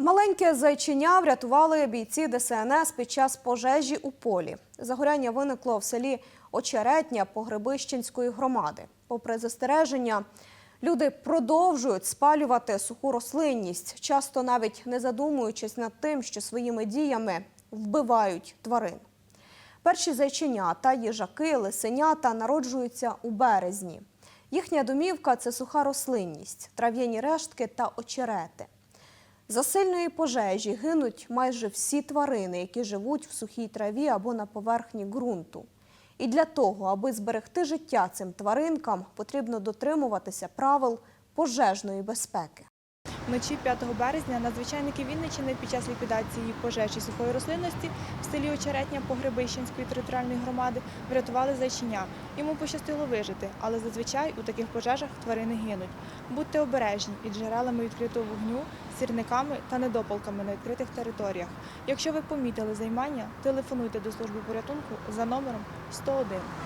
Маленьке зайчиня врятували бійці ДСНС під час пожежі у полі. Загоряння виникло в селі Очеретня Погребищенської громади. Попри застереження, люди продовжують спалювати суху рослинність, часто навіть не задумуючись над тим, що своїми діями вбивають тварин. Перші зайчиня та їжаки, лисенята народжуються у березні. Їхня домівка це суха рослинність, трав'яні рештки та очерети. За сильної пожежі гинуть майже всі тварини, які живуть в сухій траві або на поверхні ґрунту. І для того, аби зберегти життя цим тваринкам, потрібно дотримуватися правил пожежної безпеки. Вночі 5 березня надзвичайники Вінничини під час ліквідації пожежі сухої рослинності в селі Очеретня Погребищенської територіальної громади врятували зайчиня. Йому пощастило вижити, але зазвичай у таких пожежах тварини гинуть. Будьте обережні із джерелами відкритого вогню, сірниками та недопалками на відкритих територіях. Якщо ви помітили займання, телефонуйте до служби порятунку за номером 101.